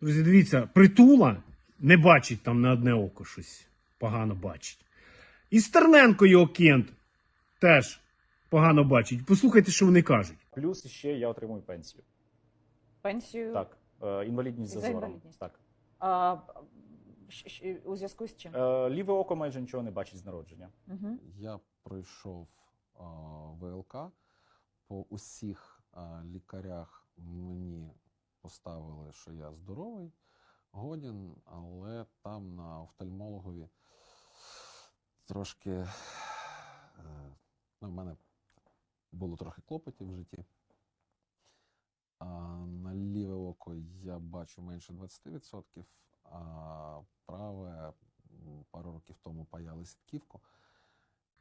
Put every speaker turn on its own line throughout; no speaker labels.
Друзі, дивіться, притула не бачить там на одне око щось. Погано бачить. І Стерненко його кент теж погано бачить. Послухайте, що вони кажуть.
Плюс ще я отримую пенсію.
Пенсію
Так, е, інвалідність за
За
зором.
інвалідність.
Так.
а, щ- щ- у зв'язку з чим?
Е, Ліве око майже нічого не бачить з народження.
Угу.
Я пройшов а, ВЛК. По усіх а, лікарях мені поставили, що я здоровий, годен, але там на офтальмологові трошки е, ну, в мене було трохи клопотів в житті. А на ліве око я бачу менше 20%, а праве пару років тому паяли сітківку.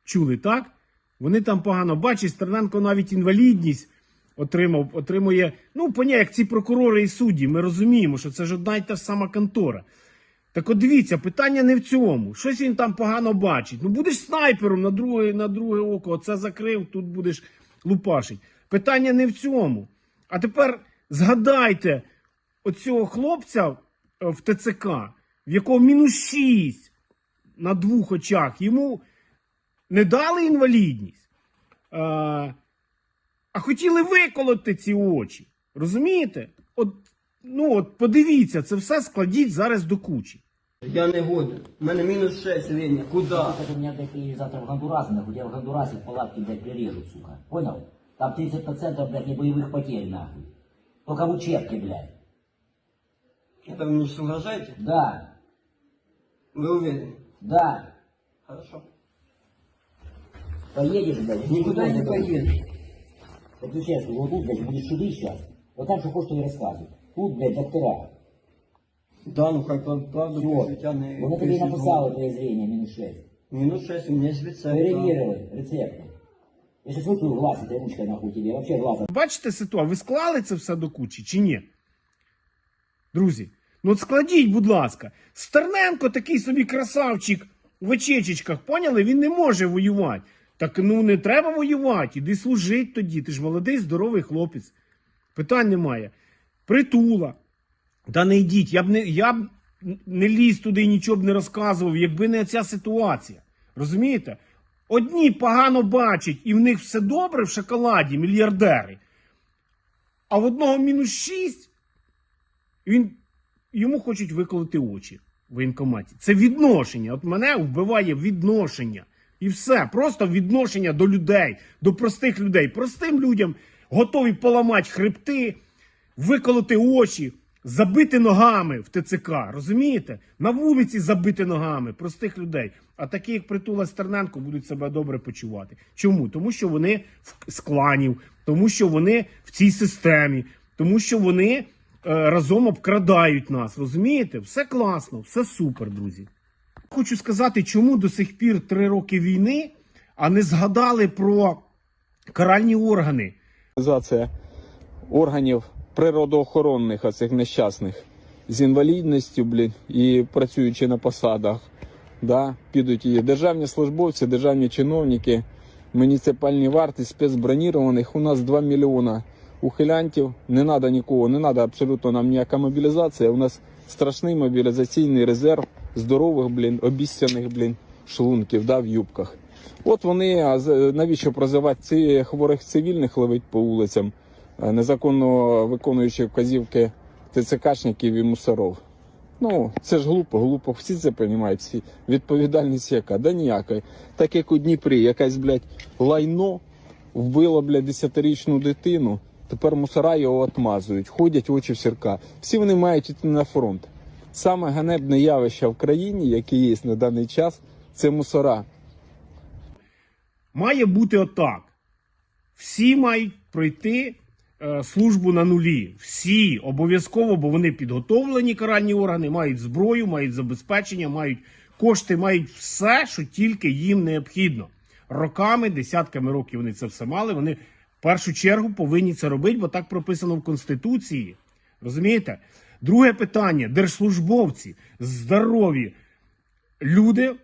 Чули, так? Вони там погано бачать. Стерненко навіть інвалідність отримав, отримує. Ну, поняття, як ці прокурори і судді. Ми розуміємо, що це ж одна й та ж сама контора. Так от дивіться, питання не в цьому. Щось він там погано бачить. Ну будеш снайпером на друге, на друге око, оце закрив, тут будеш лупашить. Питання не в цьому. А тепер згадайте оцього хлопця е, в ТЦК, в якого мінус 6 на двох очах. Йому не дали інвалідність, а, а хотіли виколоти ці очі. Розумієте? От, ну, от подивіться, це все складіть зараз до кучі.
Я не годен. У мене мінус 6 зріння. Куда?
Сука, ты меня, блядь, приедешь завтра в Гондурас, нахуй, тебя в Гондурасе в палатке, блядь, прирежут, сука. Понял? Там 30% блядь, не боевых потерь, нахуй. Только в учебке, блядь.
Это вы мне сейчас угрожаете?
Да,
Вы уверены?
да.
Хорошо.
Поедешь, блядь,
Никуда не поедешь.
Подключай, что вот тут, блядь, будешь шубить сейчас. Вот так, что хочешь, то и рассказывай. Тут, блядь, доктора.
Да, ну хай прав- правду
Все.
пишуть, а не
Вот это тебе
пишуть
написало
голову.
твое зрение, минус 6.
Мінус 6, у мене є рецепт.
Проверировай рецепты. Я сейчас выплю в глаз этой ручкой, нахуй, тебе. Вообще глаза
Бачите ситуацію? Ви склали це все до кучі чи ні? Друзі, ну от складіть, будь ласка. Стерненко такий собі красавчик в очечечках, поняли? Він не може воювати. Так ну не треба воювати. Іди служить тоді. Ти ж молодий, здоровий хлопець. Питань немає. Притула. Да не йдіть. Я б не, я б не ліз туди і нічого б не розказував, якби не ця ситуація. Розумієте? Одні погано бачать, і в них все добре в шоколаді, мільярдери. А в одного мінус 6, він, йому хочуть виколоти очі в воєнкоматі. Це відношення. От мене вбиває відношення. І все. Просто відношення до людей, до простих людей. Простим людям готові поламати хребти, виколоти очі, забити ногами в ТЦК. Розумієте? На вулиці забити ногами простих людей. А такі, як Притула Стерненко, будуть себе добре почувати. Чому? Тому що вони з кланів, тому що вони в цій системі, тому що вони е, разом обкрадають нас. Розумієте? Все класно, все супер, друзі. Хочу сказати, чому до сих пір три роки війни, а не згадали про каральні органи.
організація органів природоохоронних, оцих нещасних, з інвалідністю, блін, і працюючи на посадах. Да, підуть і державні службовці, державні чиновники, муніципальні варти, спецбронірованих. У нас 2 мільйона ухилянтів. Не треба нікого, не треба абсолютно нам ніяка мобілізація. У нас страшний мобілізаційний резерв здорових, блін, обіцяних, блін, шлунків, да, в юбках. От вони, а з- навіщо прозивати ці хворих цивільних ловить по вулицям, е, незаконно виконуючи вказівки ТЦКшників і мусоров. Ну, це ж глупо, глупо. Всі це розуміють, всі. Відповідальність яка? Да ніякої. Так як у Дніпрі якась, блядь, лайно вбило, блядь, десятирічну дитину. Тепер мусора його отмазують, ходять очі в сірка. Всі вони мають іти на фронт. Саме ганебне явище в країні, яке є на даний час, це мусора.
Має бути отак. Всі мають пройти е, службу на нулі. Всі обов'язково, бо вони підготовлені каральні органи, мають зброю, мають забезпечення, мають кошти, мають все, що тільки їм необхідно. Роками, десятками років вони це все мали. Вони в першу чергу повинні це робити, бо так прописано в Конституції. Розумієте? Друге питання: держслужбовці, здорові люди.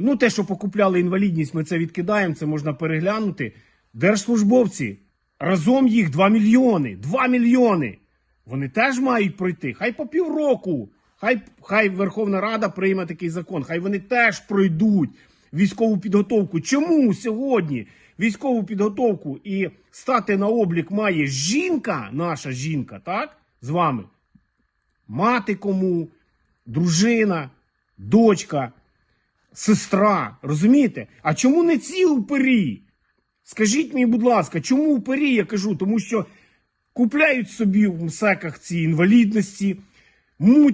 Ну, те, що покупляли інвалідність, ми це відкидаємо, це можна переглянути. Держслужбовці разом їх 2 мільйони. 2 мільйони. Вони теж мають пройти. Хай по півроку. Хай, хай Верховна Рада прийме такий закон. Хай вони теж пройдуть військову підготовку. Чому сьогодні військову підготовку і стати на облік має жінка, наша жінка, так? З вами? Мати кому, дружина, дочка, сестра. Розумієте? А чому не ці упері? Скажіть мені, будь ласка, чому упирі, я кажу? Тому що купляють собі в МСЕКах ці інвалідності, муть